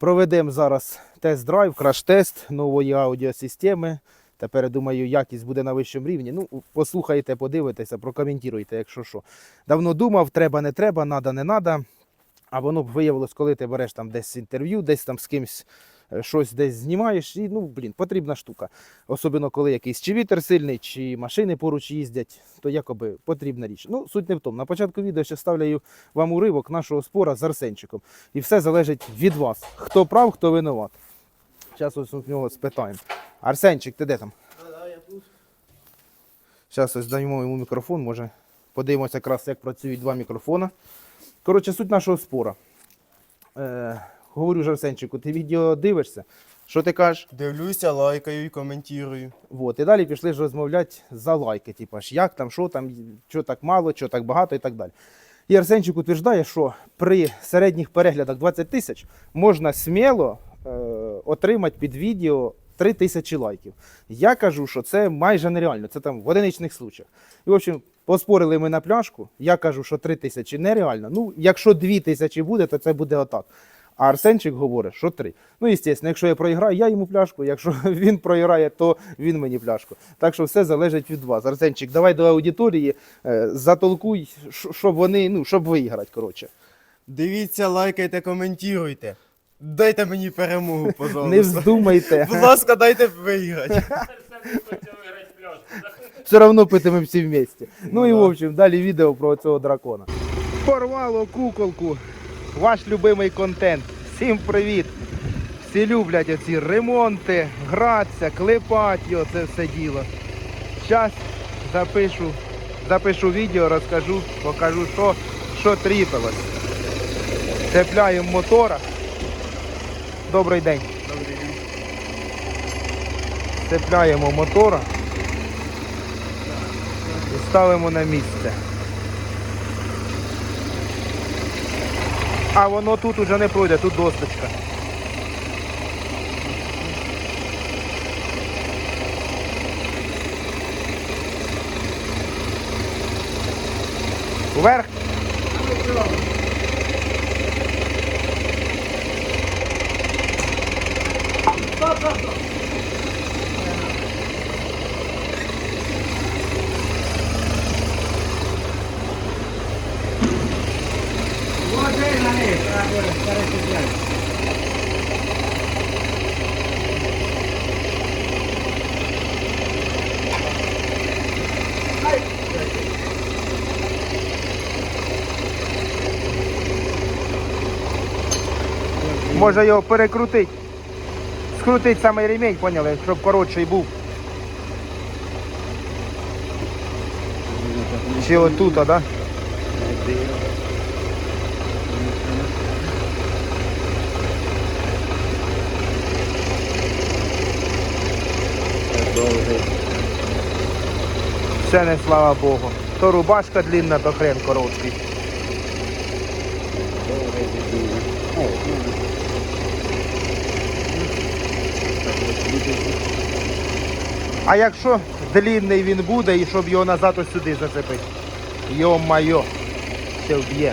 Проведемо зараз тест-драйв, краш-тест нової аудіосистеми. Тепер, думаю, якість буде на вищому рівні. Ну, послухайте, подивитеся, прокоментуйте, якщо що. Давно думав, треба, не треба, надо, не надо. А воно б виявилось, коли ти береш там десь інтерв'ю, десь там з кимсь е, щось десь знімаєш, і ну, блін, потрібна штука. Особливо, коли якийсь чи вітер сильний, чи машини поруч їздять, то якоби потрібна річ. Ну, суть не в тому. На початку відео ще ставлю вам уривок нашого спора з Арсенчиком. І все залежить від вас. Хто прав, хто винуват. Зараз ось у нього спитаємо. Арсенчик, ти де там? Зараз ось даємо йому мікрофон, може подивимося якраз, як працюють два мікрофона. Коротше, суть нашого спора. Е, говорю ж Арсенчику, ти відео дивишся? Що ти кажеш? Дивлюся, лайкаю і коментую. Вот. І далі пішли ж розмовляти за лайки, типу, ж як там, що там, що так мало, що так багато і так далі. І Арсенчик утверждає, що при середніх переглядах 20 тисяч можна сміло е, отримати під відео 3 тисячі лайків. Я кажу, що це майже нереально, це там в одиничних случаях. І, в общем, поспорили ми на пляшку. Я кажу, що 3 тисячі нереально. Ну, якщо 2 тисячі буде, то це буде отак. А Арсенчик говорить, що три. Ну, звісно, якщо я проіграю, я йому пляшку. Якщо він проіграє, то він мені пляшку. Так що все залежить від вас. Арсенчик, давай до аудиторії, е, затолкуй, щоб вони, ну, щоб виграти, коротше. Дивіться, лайкайте, коментуйте. Дайте мені перемогу, пожалуйста. Не вздумайте. Будь ласка, дайте виграти. Все одно питимемо всі вместе. Ну і в общем, далі відео про цього дракона. Порвало куколку. Ваш любимий контент. Всім привіт! Всі люблять оці ремонти, гратися, клепати його, це все діло. Зараз запишу, запишу відео, розкажу, покажу, що, що тріпилось. Цепляємо мотора. Добрий день. Добрий день. Цепляємо мотора і ставимо на місце. А воно тут уже не пройде, тут досточка. Вверх. Може його перекрутити. Скрутить самий ремінь, поняли, щоб коротший був. Чи отут, а, да? Все не слава Богу. То рубашка длинна, то хрен короткий. А якщо длинний він буде і щоб його назад ось сюди зацепити? Йо-майо, все вб'є.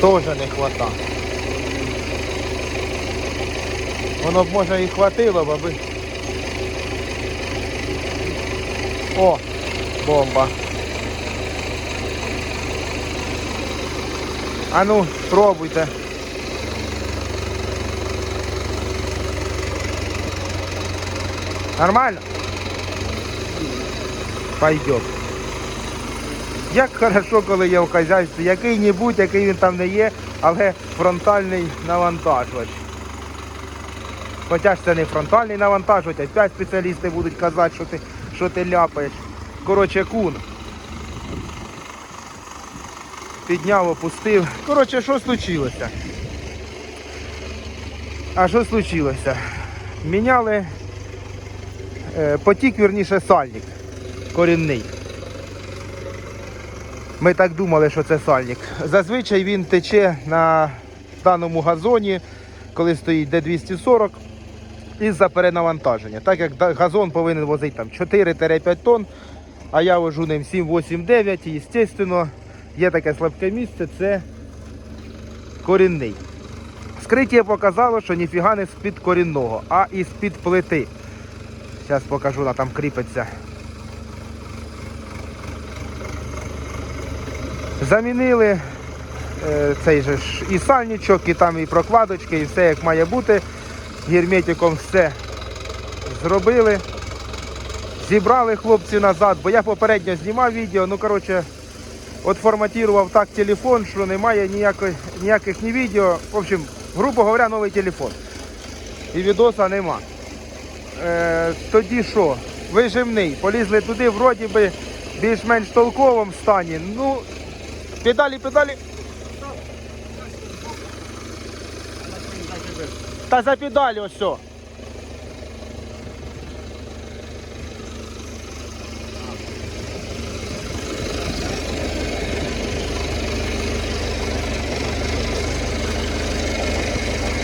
Тоже не хвата. Воно б може і хватило аби. О, бомба. А ну, спробуйте. Нормально? Пойдет. Як хорошо, коли є в хазяйстві, який-небудь, який він там не є, але фронтальний навантажувач. Хоча ж це не фронтальний навантажувач, опять спеціалісти будуть казати, що ти, що ти ляпаєш. Коротше, кун. Підняв, опустив. Коротше, що случилося? А що случилося? Міняли е, потік, вірніше, сальник корінний. Ми так думали, що це сальник. Зазвичай він тече на даному газоні, коли стоїть Д240. Із-за перенавантаження. Так як газон повинен возити там 4-5 тонн, а я вожу ним 7, 8, 9, і, звісно, є таке слабке місце, це корінний. Скриття показало, що ніфіга не з-під корінного, а із-під плити. Зараз покажу, вона там кріпиться. Замінили е, цей же ж і сальничок, і там і прокладочки, і все як має бути. Герметиком все зробили. Зібрали хлопці назад, бо я попередньо знімав відео, ну коротше, от форматував так телефон, що немає ніякої, ніяких ні відео. В общем, грубо говоря, новий телефон. І відоса нема. Е, тоді що? Вижимний. Полізли туди, вроді би, більш-менш толковому стані. Ну, педалі, педалі. Та за педалі ось.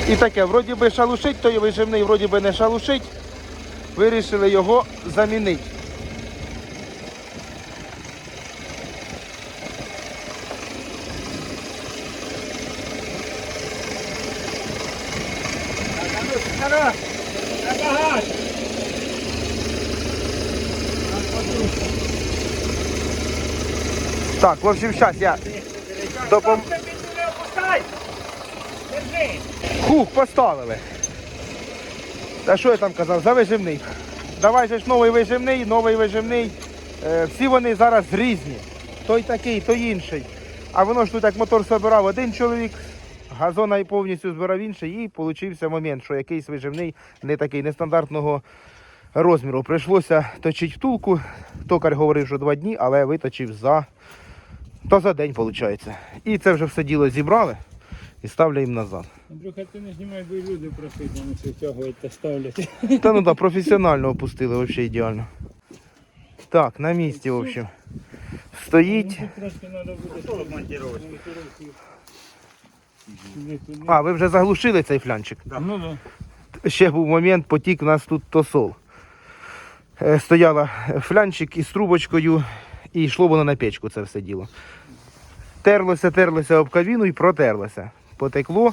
І таке, вроді би шалушить, той вижимний, вроді би не шалушить. Вирішили його замінити. Так, в общем, зараз я допом... Хух, поставили. Та що я там казав? За вижимний. Давай же ж новий вижимний, новий вижимний. Е, всі вони зараз різні. Той такий, той інший. А воно ж тут як мотор збирав один чоловік, газона і повністю збирав інший, і получився момент, що якийсь виживний не такий нестандартного розміру. Прийшлося точити втулку. Токар говорив, що два дні, але виточив за, то за день, виходить. І це вже все діло зібрали і ставлю їм назад. Андрюха, ти не знімай, бо і люди просить, вони це втягують та ставлять. Та ну да, професіонально опустили, взагалі ідеально. Так, на місці, в общем. Стоїть. Ну, тут трошки треба буде монтувати. А, ви вже заглушили цей флянчик. Ну да. Ще був момент, потік у нас тут тосол. Е, Стояла флянчик із трубочкою і йшло воно на печку це все діло. Терлося, терлося об кабіну і протерлося. Потекло.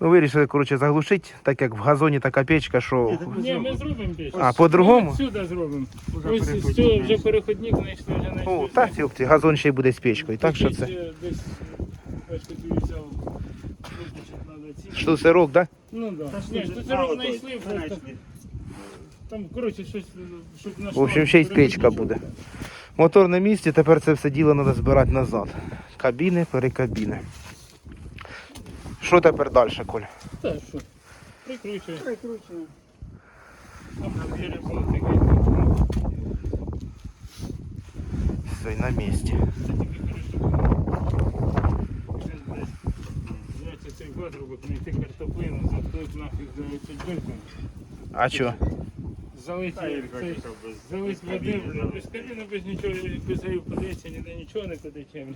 Ну, вирішили, коротше, заглушити, так як в газоні така печка, що. Ні, ми зробимо піч. А, по-другому? Сюди зробимо. Ось з цього вже переходник знайшли, вже знайшли. О, та сілки, газон ще й буде з печкою. Так що це. Десь, бачите, взяв. Визначити треба ці. Так? Ну да. Ні, тут зерок знайшли, просто. Там, коротше, щось, щоб на В общем, ще й печка буде. Мотор на місці, тепер це все діло треба збирати назад. Кабіни, перекабіни. Що тепер далі, Коль? Та що? Прикручує. Прикручує. Все, на місці. Цей патрубок знайти картоплину, заткнути нафіг за цю. А що? Залить, цей, залить води, без кабіни, без нічого, без гаїв подивиться, ніде нічого не потече.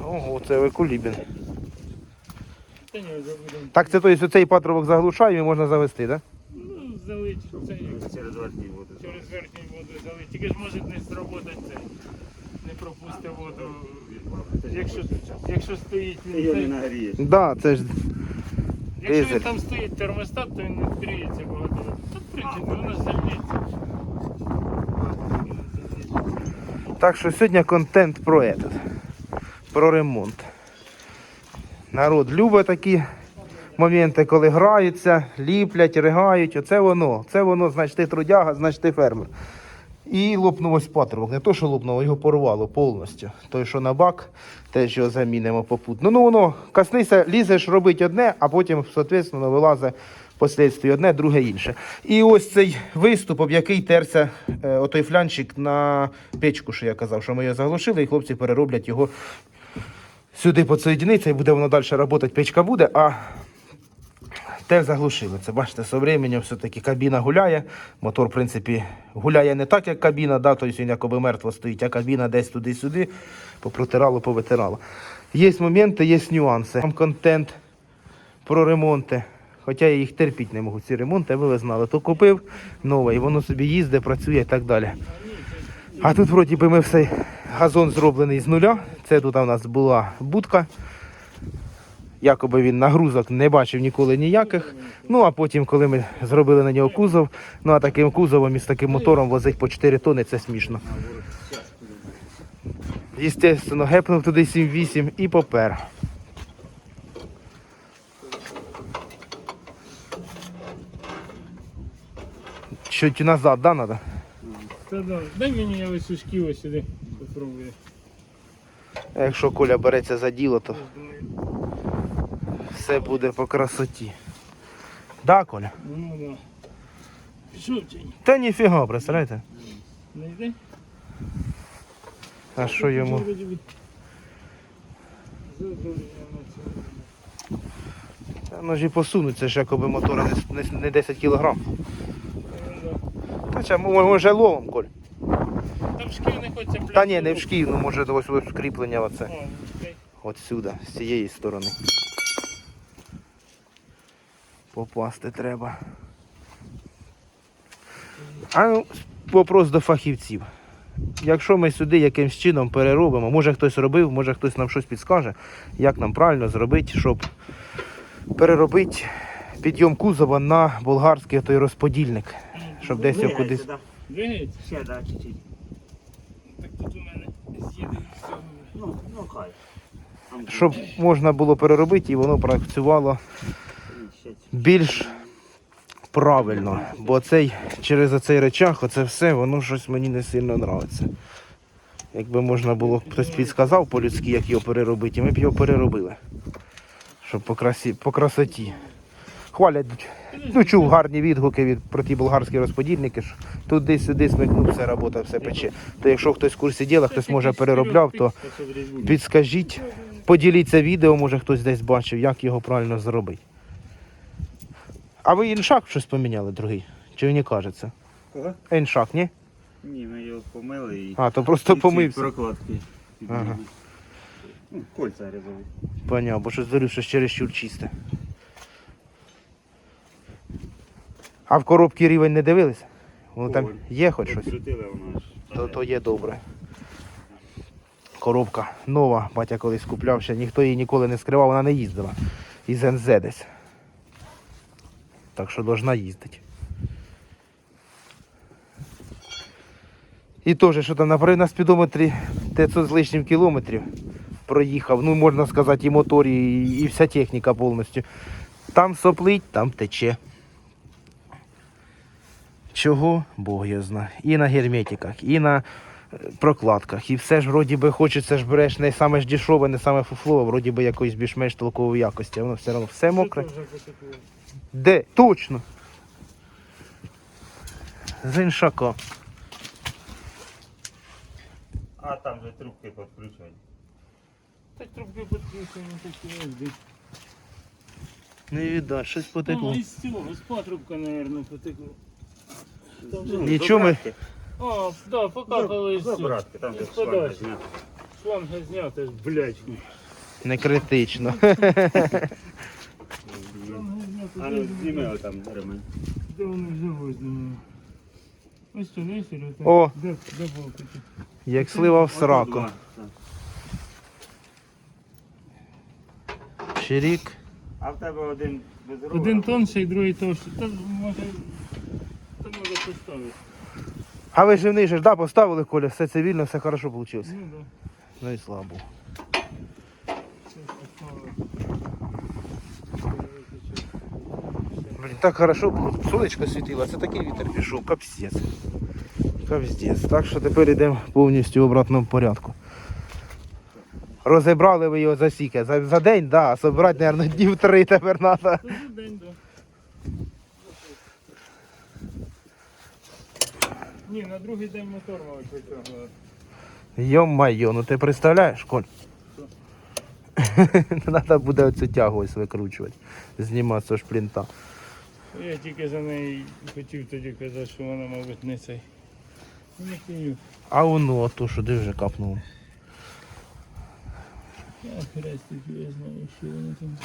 Ого, це ви кулібін. Та ні, вже будемо. Так це тобто цей патрубок заглушає і можна завести, так? Ну, залить цей, через верхній воду. Через верхній воду залить. Тільки ж може не зробити це. Не пропусти воду. Якщо, якщо стоїть він цей, Так, да, це ж Якщо Дизель. він там стоїть термостат, то він не відкриється багато. Та Так що сьогодні контент про этот, про ремонт. Народ любить такі моменти, коли граються, ліплять, ригають. Оце воно. Це воно, значить, ти трудяга, значить ти фермер. І лопнув ось патрубок. Не то, що лопнуло, його порвало повністю. Той, що на бак, теж його замінимо попутно. Ну воно, коснися, лізеш робити одне, а потім, соответственно, вилазить послідстві одне, друге інше. І ось цей виступ, об який терся е, отой флянчик на печку, що я казав, що ми його заглушили, і хлопці перероблять його сюди підсоєдиниться, і буде воно далі працювати, печка буде, а те заглушили. Це бачите, з временем все-таки кабіна гуляє. Мотор, в принципі, гуляє не так, як кабіна, да, тобто він якоби мертво стоїть, а кабіна десь туди-сюди, попротирало, повитирало. Є моменти, є нюанси. Там контент про ремонти. Хоча я їх терпіть не можу, ці ремонти, ви ви знали. То купив нове, і воно собі їздить, працює і так далі. А тут, вроді би, ми все газон зроблений з нуля. Це тут у нас була будка. Якоби він нагрузок не бачив ніколи ніяких. Ну а потім, коли ми зробили на нього кузов, ну а таким кузовом і з таким мотором возить по 4 тони, це смішно. Естественно, гепнув туди 7-8 і попер. Чуть назад, да, надо? Та да. Дай мені я ось ось сюди попробую. А Якщо Коля береться за діло, то все буде по красоті. Да, Коля? Ну да. Пішов ні? Та ніфіга, представляєте? Не йде? А що йому? Та Воно ж і посунуться, ж якоби мотора не, не, не 10 кг. Ну. Та може ловом, Коль. Там шків не хочеться пляшку. Та ні, не в шків, ну може ось ось кріплення оце. О. От сюди, з цієї сторони. Попасти треба. А ну, вопрос до фахівців. Якщо ми сюди якимсь чином переробимо, може хтось робив, може хтось нам щось підскаже, як нам правильно зробити, щоб переробити підйом кузова на болгарський той розподільник, щоб десь його кудись. Двигається? Ще, да, чуть-чуть. Так тут у мене з'їде з цього. Ну, ну хай. Там Щоб можна було переробити і воно працювало ще більш правильно. Бо цей, через оцей речах, оце все, воно щось мені не сильно подобається. Якби можна було, хтось підсказав по-людськи, як його переробити, і ми б його переробили. Щоб по, красі, по красоті. Хвалять, ну чув гарні відгуки від про ті болгарські розподільники, що туди-сюди смикнув, все робота, все пече. То якщо хтось в курсі діла, хтось може переробляв, то підскажіть, поділіться відео, може хтось десь бачив, як його правильно зробити. А ви іншак щось поміняли, другий? Чи мені кажеться? Кого? Іншак, ні? Ні, ми його помили і. А, то просто і ці помився. Прокладки. Ага. Ну, кольця різові. Поняв, бо щось зорю, що чересчур чисте. А в коробці рівень не дивилися? Воно там є хоч щось? То, то є добре. Коробка нова, батя колись купляв ще, ніхто її ніколи не скривав, вона не їздила. Із НЗ десь. Так що должна їздити. І теж, що там наприклад, на спідометрі 500 з лишнім кілометрів проїхав, ну можна сказати, і мотор, і, і вся техніка повністю. Там соплить, там тече. Чого? Бог його знає. І на герметиках, і на е, прокладках. І все ж вроді би хочеться ж береш не саме ж дешеве, не саме фуфлове, вроді би якоїсь більш-менш толкової якості, воно все одно все мокре. Де? Точно. З іншака. А там же трубки підключені. Так трубки підключені, такі десь. Не відда, щось потекло. Ну, потекло. із цього, з патрубка, мабуть, потекло. Ну, Нічого ми-. А, да, покапали з. Добратки, там Із же шланга подачі. знята. Шланга знята, блядь. Не критично. А де ну вони- зніми там ремень. Де вони вже возьмемо? Ось не сірі? О. Де, де болтики? Як слива в сраку. два. Так. Чирік. А в тебе один без ровера. Один тонший, другий товщий. Та може поставити. А ви ж вниз да, поставили, Коля, все цивільно, все хорошо вийшло. Ну, да. Ну і слава Богу. Це поставили. Блін, так хорошо було. Сонечко світило, це такий вітер пішов, капздець. Капздець. Так що тепер йдемо повністю в обратному порядку. Розібрали ви його за сіки. За, за день, да, а собирати, мабуть, днів три тепер треба. Вже день, да. Ні, на другий день мотор мабуть витягувати. Йо-майо, ну ти представляєш, Коль? Треба буде оцю тягу ось викручувати. Знімати з цього шплінта. Я тільки за неї хотів тоді казати, що вона, мабуть, не цей. Не. А воно, то що де вже капнуло. А.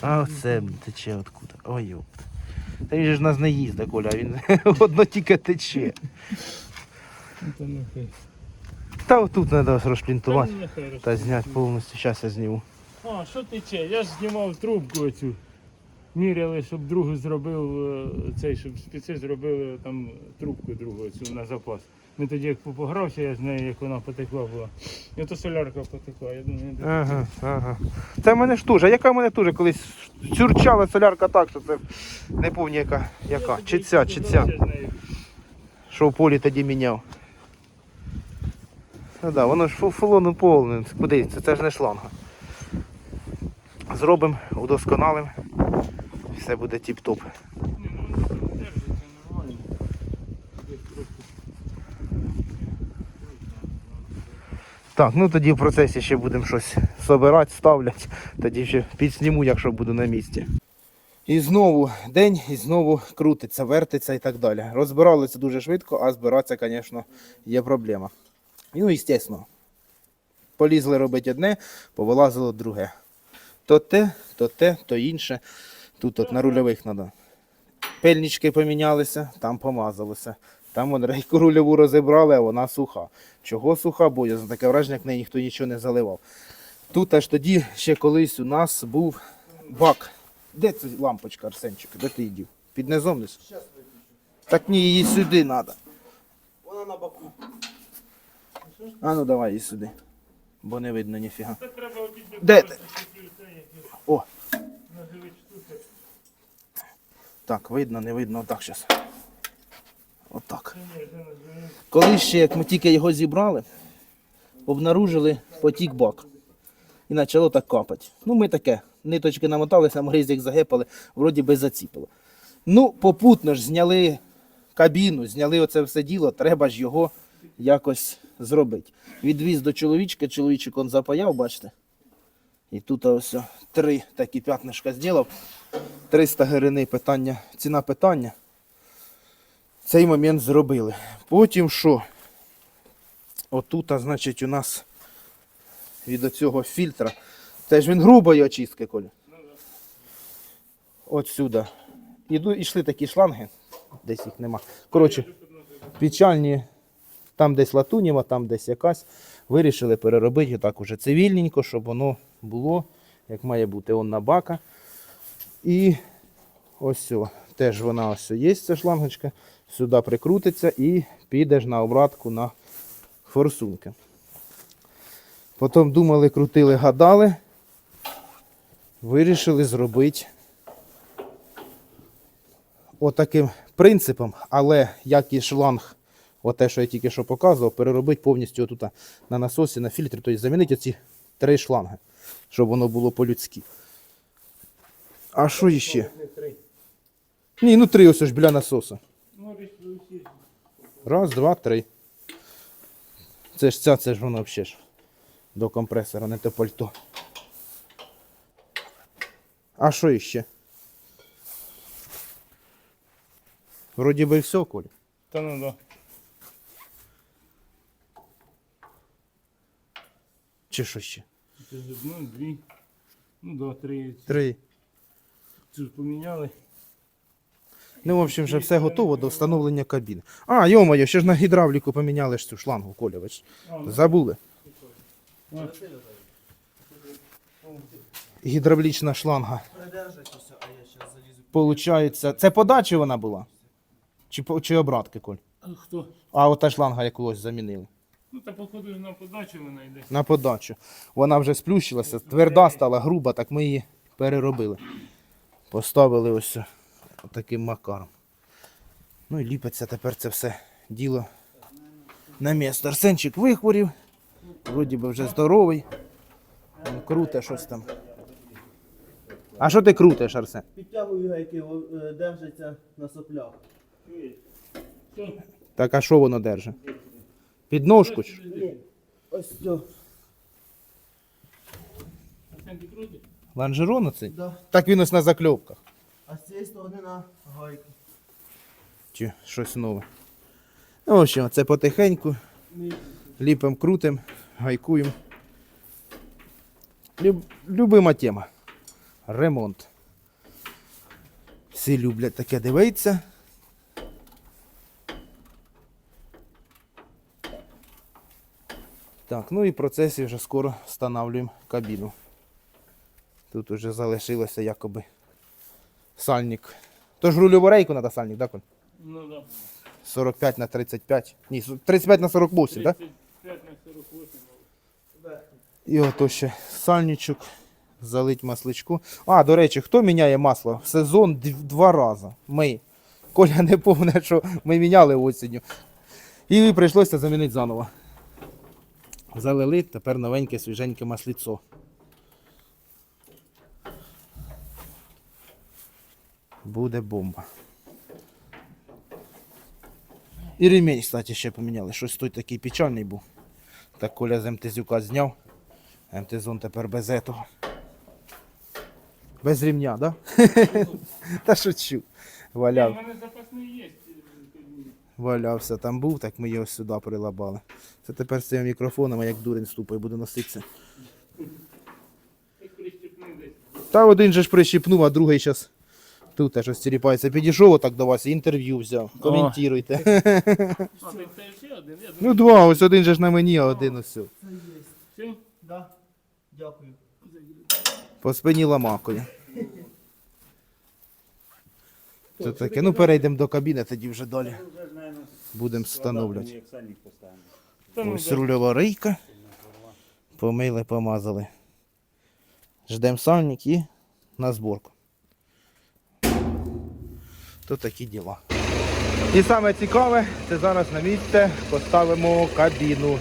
А оце тече откуда. Ой, йоп. Та він же ж нас не їздить, Коля, а він одно тільки тече. Ну, то. Та отут треба розплінтувати та зняти повністю. Зараз я зніму. А, що тече? Я ж знімав трубку оцю. Міряли, щоб другу зробив е, цей, щоб спеці зробили там трубку другу цю на запас. Ми тоді як погрався, я з нею, як вона потекла була. І ото солярка потекла. Я думаю, я Ага, ага. Це в мене ж теж. Яка в мене теж колись цюрчала солярка так, що це не пам'ятаю яка. яка. Чи ця, чи ця. Що в полі тоді міняв. Ну да, воно ж фу- фулону повне. Куди? Це, ж не шланга. Зробимо, удосконалимо. Все буде тіп-топ. Так, ну тоді в процесі ще будемо щось собирати, ставляти. Тоді ще підсніму, якщо буду на місці. І знову день, і знову крутиться, вертиться і так далі. Розбиралися дуже швидко, а збиратися, звісно, є проблема. І, ну, звісно, полізли робити одне, повилазило друге. То те, то те, то інше. Тут от на рульових треба. Пельнички помінялися, там помазалося. Там вон рейку рульову розібрали, а вона суха. Чого суха? Бо я за таке враження, як неї ніхто нічого не заливав. Тут аж тоді ще колись у нас був бак. Де ця лампочка, Арсенчик? Де ти її дів? Під низом десь? Так ні, її сюди треба. Вона на боку. А ну давай її сюди. Бо не видно ніфіга. Де ти? О, так, видно, не видно. Отак зараз. Отак. Коли ще, як ми тільки його зібрали, обнаружили потік бак. І почало так капати. Ну, ми таке, ниточки намоталися, гризик загепали, вроді би заціпило. Ну, попутно ж зняли кабіну, зняли оце все діло, треба ж його якось зробити. Відвіз до чоловічка, чоловічок он запаяв, бачите. І тут ось три такі п'ятнишка зробив. 300 гривень питання, ціна питання цей момент зробили. Потім що? Отут, значить, у нас від оцього фільтра. Це ж він грубої очистки, Коля. От сюди. Іду, ішли такі шланги, десь їх нема. Коротше, печальні, там десь латуніва, там десь якась. Вирішили переробити так уже цивільненько, щоб воно було, як має бути, он на бака. І Ось теж вона ось є, ця шлангочка. Сюди прикрутиться і підеш на обратку на форсунки. Потім думали, крутили, гадали. Вирішили зробити отаким принципом, але як і шланг, оте, що я тільки що показував, переробити повністю отут на насосі, на фільтрі, тобто замінити оці три шланги, щоб воно було по-людськи. А що іще? Ні, ну три ось ж біля насоса. Раз, два, три. Це ж ця, це ж воно взагалі ж до компресора, не те пальто. А що іще? Вроді би все, Коль. Та ну да. Чи що ще? Це одну, дві. Ну да, три. Три. Цю ж поміняли. Ну, в общем, вже все готово до встановлення кабіни. А, йо-моє, ще ж на гідравліку поміняли ж цю шлангу, Коля, ви ж забули. Гідравлічна шланга. Получається, це подачі вона була? Чи, чи обратки, Коль? А хто? А ота шланга якогось замінили. Ну та походу на подачу вона йде. На подачу. Вона вже сплющилася, тверда стала, груба, так ми її переробили. Поставили ось таким макаром. Ну і ліпиться тепер це все діло на місце. Арсенчик вихворів, вроді би вже здоровий. Він круте щось там. А що ти крутиш, Арсен? Підтягую гайки, о, е, держиться на соплях. Так а що воно держить? Підножку? ж? Ось цю. Ланжерон оцей? Да. Так він ось на закльопках. А з цієї сторони на гайки. Чи щось нове. Ну, в общем, це потихеньку. Ліпимо, крутим, гайкуємо. Люб, любима тема. Ремонт. Всі люблять таке дивитися. Так, ну і в процесі вже скоро встановлюємо кабіну. Тут вже залишилося якоби сальник. Тож рульову рейку треба сальник, так? Коль? Ну да. 45 на 35. Ні, 35 на 48, так? 35 на 48. І ото ще сальничок, залить масличку. А, до речі, хто міняє масло? В сезон дв- два рази. Ми. Коля не помне, що ми міняли осінню. І прийшлося замінити заново. Залили, тепер новеньке свіженьке масліцо. Буде бомба. І ремінь, кстати, ще поміняли. Щось той такий печальний був. Так Коля з МТЗюка зняв. МТЗон тепер без этого. Без ремня, да? Та шучу. У мене запасний є. Валявся там був, так ми його сюди прилабали. Це тепер з цим мікрофоном, а як дурень ступає, буде носитися. Та один же ж прищипнув, а другий зараз тут теж ось тіліпається. Підійшов отак до вас, інтерв'ю взяв. Коментуйте. А, так це ще один. Я думаю, Ну два, ось один же ж на мені, а один ось. сю. Це все? Да. Дякую. По спині ламакою. Це таке. Ну перейдемо до кабіни, тоді вже далі будемо встановлювати. Ось рульова рейка. Помили, помазали. Ждемо сальник і на зборку. То такі діла. І саме цікаве, це зараз на місце поставимо кабіну.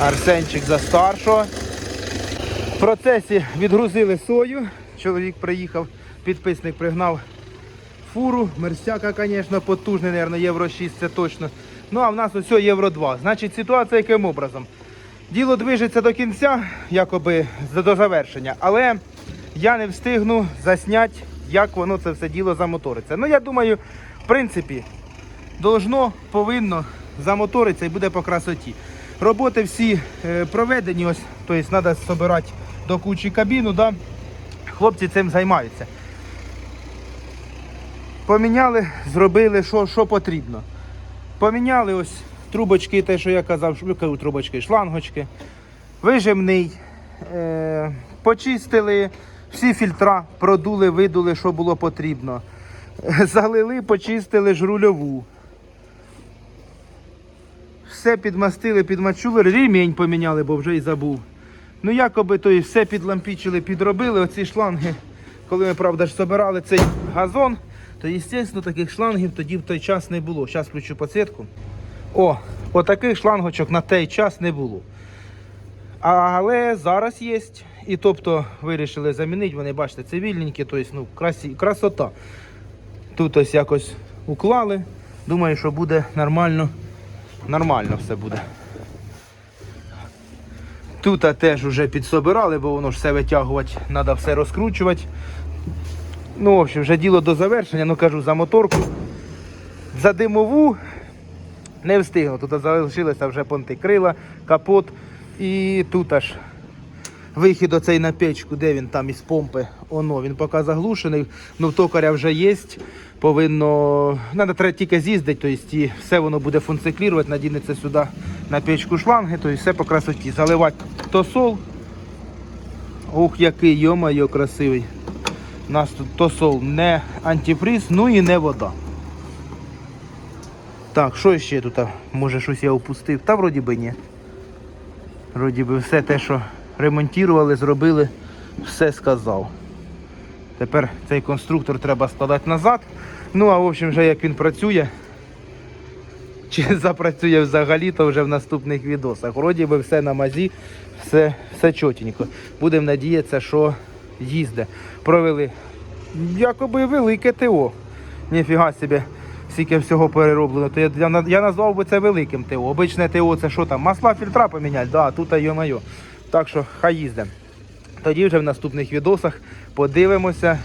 Арсенчик за старшого. Процесі відгрузили сою. Чоловік приїхав, підписник пригнав фуру. Мерсяка, звісно, потужний, мабуть, євро 6 це точно. Ну а в нас ось євро 2. Значить, ситуація яким образом? Діло движеться до кінця, якоби до завершення, але я не встигну засняти, як воно це все діло замоториться. Ну, я думаю, в принципі, должно, повинно замоторитися і буде по красоті. Роботи всі е, проведені, ось, тобто треба збирати до кучі кабіну, да? хлопці цим займаються. Поміняли, зробили, що, що потрібно. Поміняли ось трубочки, те, що я казав, трубочки, шлангочки, вижимний, е, почистили всі фільтра, продули, видули, що було потрібно. Залили, почистили ж рульову. Все підмастили, підмачули, ремінь поміняли, бо вже й забув. Ну, якоби то і все підлампічили, підробили. Оці шланги, коли ми, правда ж, собирали цей газон, то, звісно, таких шлангів тоді в той час не було. Зараз включу підсвітку. О, отаких шлангочок на той час не було. Але зараз є. І тобто вирішили замінити, вони, бачите, цивільненькі, тобто, ну, красі, красота. Тут ось якось уклали. Думаю, що буде нормально. Нормально все буде. Тут теж вже підсобирали, бо воно ж все витягувати, треба все розкручувати. Ну, в общем, вже діло до завершення, ну кажу, за моторку. За димову не встигло. Тут залишилися вже понти крила, капот. І тут аж вихід оцей на печку, де він там із помпи. Оно, він поки заглушений. Ну, токаря вже є. Повинно. Надо треба тільки з'їздити, тобто і все воно буде функціонувати, надінеться сюди на печку шланги, тобто все по красоті. Заливати тосол. Ух, який, йо-моє, красивий. У нас тут тосол не антифриз, ну і не вода. Так, що ще тут? Може щось я опустив? Та вроді би ні. Вроді би все те, що ремонтували, зробили, все сказав. Тепер цей конструктор треба складати назад. Ну, а в общем, вже як він працює, чи запрацює взагалі, то вже в наступних відосах. Вроді би все на мазі, все, все чотенько. Будемо надіятися, що їзде. Провели якоби велике ТО. Ніфіга собі, скільки всього перероблено. То я, я, я назвав би це великим ТО. Обичне ТО це що там? Масла фільтра поміняти, да, тут йо-моє. Так що хай їздимо. Тоді вже в наступних відосах подивимося,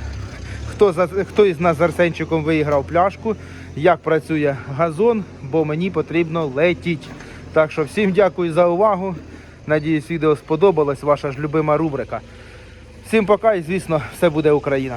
хто, за, хто із нас з Арсенчиком виграв пляшку, як працює газон, бо мені потрібно летіть. Так що всім дякую за увагу. Надіюсь, відео сподобалось, ваша ж любима рубрика. Всім пока і, звісно, все буде Україна.